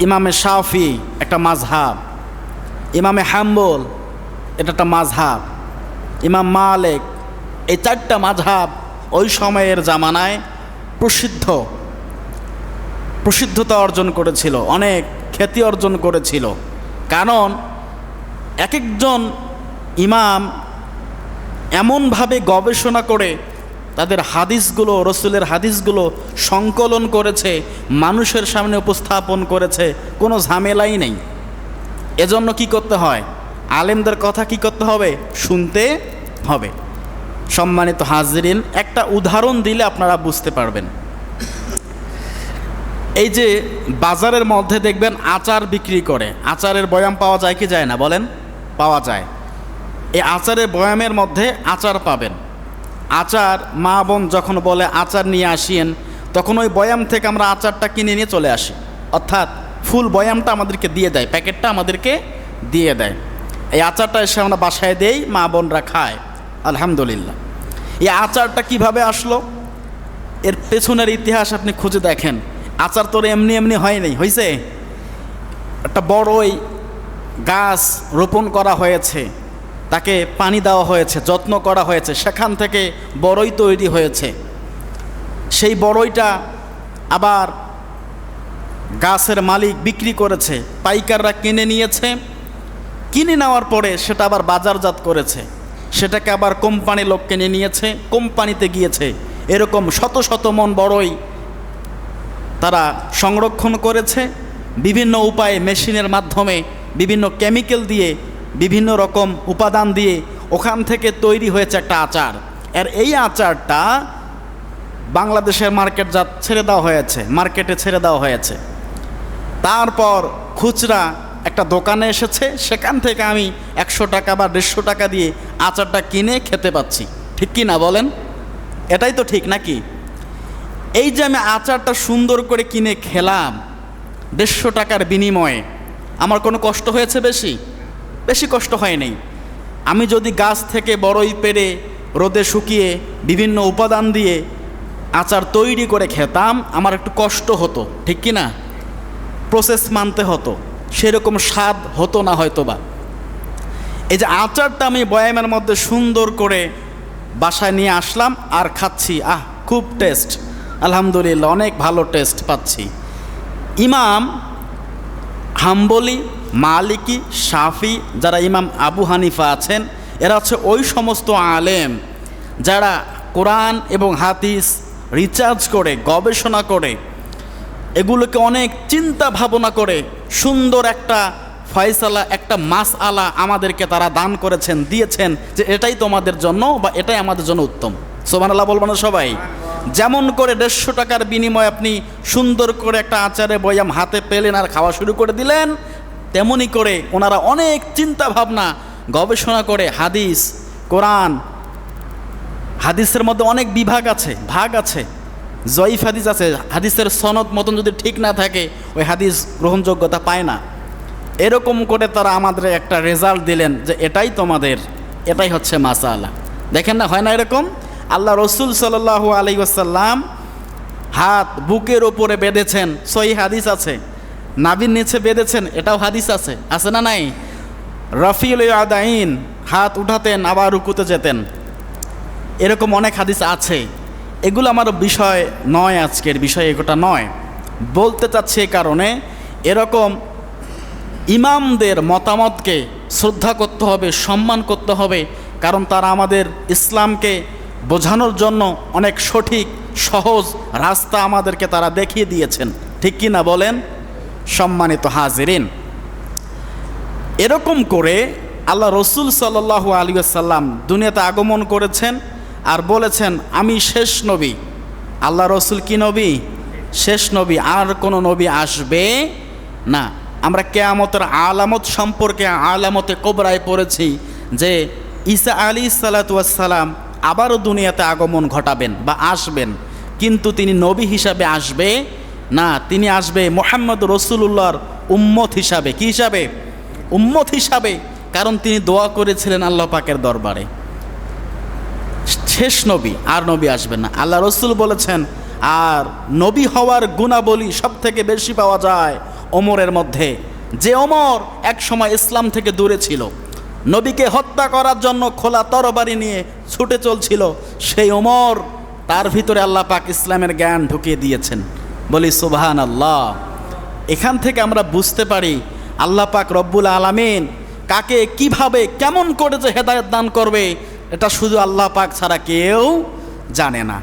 ইমামে শাফি একটা মাঝহাব ইমামে হাম্বল এটা একটা মাঝহাব ইমাম মালেক এই চারটা মাঝহাব ওই সময়ের জামানায় প্রসিদ্ধ, প্রসিদ্ধতা অর্জন করেছিল, অনেক খ্যাতি অর্জন করেছিল। কারণ এক একজন ইমাম এমনভাবে গবেষণা করে তাদের হাদিসগুলো, রসুলের হাদিসগুলো সংকলন করেছে, মানুষের সামনে উপস্থাপন করেছে, কোনো ঝামেলাই নেই। এজন্য কি করতে হয়? আলেমদের কথা কি করতে হবে? শুনতে হবে। সম্মানিত হাজরিন, একটা উদাহরণ দিলে আপনারা বুঝতে পারবেন। এই যে বাজারের মধ্যে দেখবেন আচার বিক্রি করে, আচারের বয়াম পাওয়া যায় কি যায় না বলেন? পাওয়া যায়। এই আচারের বয়ামের মধ্যে আচার পাবেন। আচার, মা বোন যখন বলে আচার নিয়ে আসিয়েন, তখন ওই বয়াম থেকে আমরা আচারটা কিনে নিয়ে চলে আসি। অর্থাৎ ফুল বয়ামটা আমাদেরকে দিয়ে দেয়, প্যাকেটটা আমাদেরকে দিয়ে দেয়। এই আচারটা এসে আমরা বাসায় দেই, মা বোনরা খায়। আলহামদুলিল্লাহ। এই আচারটা কীভাবে আসলো? এর পেছনের ইতিহাস আপনি খুঁজে দেখেন। আচার তোর এমনি এমনি হয়নি হয়েছে একটা বড়ই গাছ রোপণ করা হয়েছে। তাকে পানি দেওয়া হয়েছে, যত্ন করা হয়েছে, সেখান থেকে বড়ই তৈরি হয়েছে। সেই বড়ইটা আবার গাছের মালিক বিক্রি করেছে, পাইকাররা কিনে নিয়েছে। কিনে নেওয়ার পরে সেটা আবার বাজারজাত করেছে। সেটাকে আবার কোম্পানি লোক কিনে নিয়েছে, কোম্পানিতে গিয়েছে। এরকম শত শত মন বড়ই তারা সংরক্ষণ করেছে। বিভিন্ন উপায়ে মেশিনের মাধ্যমে বিভিন্ন কেমিক্যাল দিয়ে বিভিন্ন রকম উপাদান দিয়ে ওখান থেকে তৈরি হয়েছে একটা আচার। আর এই আচারটা বাংলাদেশের মার্কেট যা ছেড়ে দেওয়া হয়েছে, মার্কেটে ছেড়ে দেওয়া হয়েছে। তারপর খুচরা একটা দোকানে এসেছে, সেখান থেকে আমি একশো টাকা বা দেড়শো টাকা দিয়ে আচারটা কিনে খেতে পাচ্ছি। ঠিক কি না বলেন? এটাই তো ঠিক নাকি? এই যে আমি আচারটা সুন্দর করে কিনে খেলাম, দেড়শো টাকার বিনিময়ে, আমার কোনো কষ্ট হয়েছে বেশি? বেশি কষ্ট হয় নাই। আমি যদি গাছ থেকে বড়ই পেরে রোদে শুকিয়ে বিভিন্ন উপাদান দিয়ে আচার তৈরি করে খেতাম, আমার একটু কষ্ট হতো, ঠিক কি না প্রসেস মানতে হতো, সেরকম স্বাদ হতো না হয়তো বা এই যে আচারটা আমি বয়ামের মধ্যে সুন্দর করে বাসায় নিয়ে আসলাম আর খাচ্ছি, আহ, খুব টেস্ট আলহামদুলিল্লাহ, অনেক ভালো টেস্ট পাচ্ছি। ইমাম হাম্বলি, মালিকি, শাফি যারা ইমাম আবু হানিফা আছেন, এরা হচ্ছে ওই সমস্ত আলেম যারা কোরআন এবং হাদিস রিচার্জ করে, গবেষণা করে, এগুলোকে অনেক চিন্তা ভাবনা করে সুন্দর একটা ফয়সালা, একটা মাস আলা আমাদেরকে তারা দান করেছেন, দিয়েছেন যে এটাই তোমাদের জন্য বা এটাই আমাদের জন্য উত্তম। সোমান আল্লাহ বলব না সবাই? যেমন করে দেড়শো টাকার বিনিময়ে আপনি সুন্দর করে একটা আচারে বয়াম হাতে পেলেন আর খাওয়া শুরু করে দিলেন, তেমনি করে ওনারা অনেক চিন্তা ভাবনা গবেষণা করে, হাদিস, কোরআন, হাদিসের মধ্যে অনেক বিভাগ আছে, ভাগ আছে, জয়ীফ হাদিস আছে, হাদিসের সনদ মতন যদি ঠিক না থাকে, ওই হাদিস গ্রহণযোগ্যতা পায় না। এরকম করে তারা আমাদের একটা রেজাল্ট দিলেন যে এটাই তোমাদের, এটাই হচ্ছে মাসালা। দেখেন না, হয় না এরকম? আল্লাহ রসুল সাল্লাহু আলী আসাল্লাম হাত বুকের ওপরে বেঁধেছেন। সই হাদিস আছে। নাবির নিচে বেঁধেছেন, এটাও হাদিস আছে। আছে না নাই? রফিউল আদাইন হাত উঠাতেন, আবার রুকুতে যেতেন। এরকম অনেক হাদিস আছে। এগুলো আমার বিষয় নয় আজকের, বিষয় এগোটা নয়। বলতে চাচ্ছি এ কারণে, এরকম ইমামদের মতামতকে শ্রদ্ধা করতে হবে, সম্মান করতে হবে, কারণ তারা আমাদের ইসলামকে বোঝানোর জন্য অনেক সঠিক, সহজ রাস্তা আমাদেরকে তারা দেখিয়ে দিয়েছেন। ঠিক কি না বলেন? সম্মানিত হাজিরিন। এরকম করে আল্লাহ রসুল সাল্লাহু আলী আসাল্লাম দুনিয়াতে আগমন করেছেন আর বলেছেন, আমি শেষ নবী। আল্লাহ রসুল কি নবী? শেষ নবী। আর কোনো নবী আসবে না। আমরা কেয়ামতের আলামত সম্পর্কে আলামতে কোবরায় পড়েছি যে ঈসা আলী সালাতাম আবারও দুনিয়াতে আগমন ঘটাবেন বা আসবেন। কিন্তু তিনি নবী হিসাবে আসবে না, তিনি আসবে মোহাম্মদ রসুল্লাহর উম্মত হিসাবে। কি হিসাবে? উম্মত হিসাবে, কারণ তিনি দোয়া করেছিলেন আল্লাহ পাকের দরবারে। শেষ নবী, আর নবী আসবেন না। আল্লাহ রসুল বলেছেন, আর নবী হওয়ার গুণাবলী সব থেকে বেশি পাওয়া যায় ওমরের মধ্যে। যে ওমর এক সময় ইসলাম থেকে দূরে ছিল। নবীকে হত্যা করার জন্য খোলা তরবারি নিয়ে ছুটে চলছিল। সেই ওমর, তার ভিতরে আল্লাহ পাক ইসলামের জ্ঞান ঢুকিয়ে দিয়েছেন। বলি সুবহান আল্লাহ এখান থেকে আমরা বুঝতে পারি আল্লাহ পাক রব্বুল আলামিন কাকে কীভাবে কেমন করে যে হেদায়ত দান করবে, এটা শুধু আল্লাহ পাক ছাড়া কেউ জানে না।